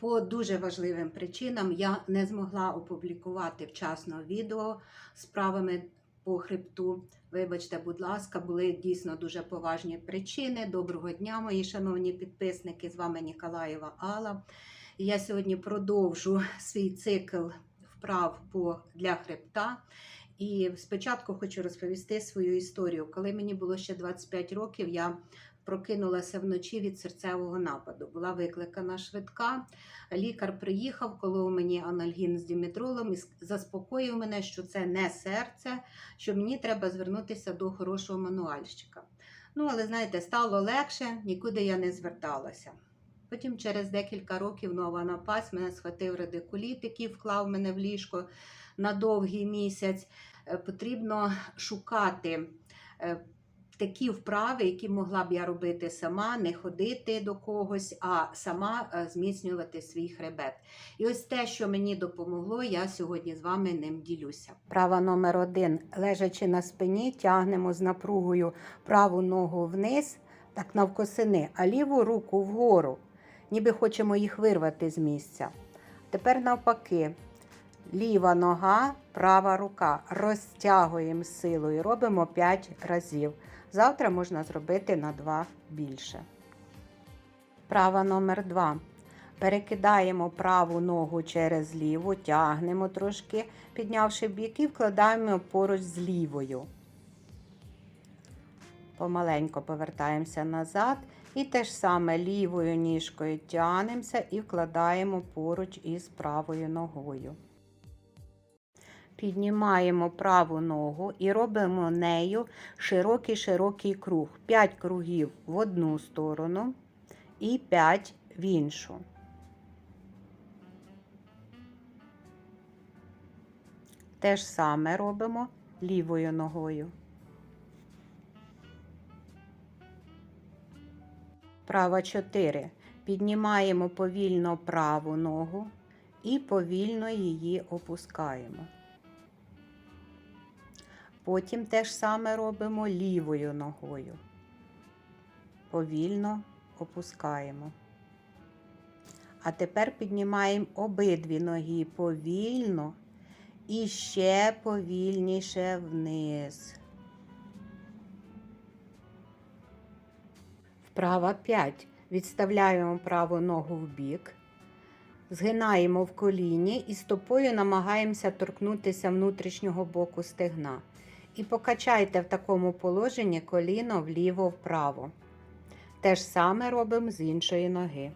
По дуже важливим причинам я не змогла опублікувати вчасно відео з правами по хребту. Вибачте, будь ласка, були дійсно дуже поважні причини. Доброго дня, мої шановні підписники. З вами Ніколаєва Алла. Я сьогодні продовжу свій цикл вправ по для хребта. І спочатку хочу розповісти свою історію. Коли мені було ще 25 років, я прокинулася вночі від серцевого нападу. Була викликана швидка. Лікар приїхав, колов мені анальгін з дімедролом і заспокоїв мене, що це не серце, що мені треба звернутися до хорошого мануальщика. Ну, але знаєте, стало легше, нікуди я не зверталася. Потім через декілька років нова напасть мене схватив радикуліт, який вклав мене в ліжко на довгий місяць. Е, Потрібно шукати е, такі вправи, які могла б я робити сама, не ходити до когось, а сама е, зміцнювати свій хребет. І ось те, що мені допомогло, я сьогодні з вами ним ділюся. Права номер один. Лежачи на спині, тягнемо з напругою праву ногу вниз, так навкосини, а ліву руку вгору, ніби хочемо їх вирвати з місця. Тепер навпаки. Ліва нога, права рука. Розтягуємо з силою. Робимо 5 разів. Завтра можна зробити на 2 більше. Права номер 2. Перекидаємо праву ногу через ліву, тягнемо трошки, піднявши бік і вкладаємо поруч з лівою. Помаленько повертаємося назад. І те ж саме лівою ніжкою тягнемося і вкладаємо поруч із правою ногою. Піднімаємо праву ногу і робимо нею широкий-широкий круг. 5 кругів в одну сторону і 5 в іншу. Те ж саме робимо лівою ногою. Права 4. Піднімаємо повільно праву ногу і повільно її опускаємо. Потім те ж саме робимо лівою ногою. Повільно опускаємо. А тепер піднімаємо обидві ноги повільно і ще повільніше вниз. Вправа 5. Відставляємо праву ногу в бік. Згинаємо в коліні і стопою намагаємося торкнутися внутрішнього боку стегна. І покачайте в такому положенні коліно вліво-вправо. Те ж саме робимо з іншої ноги.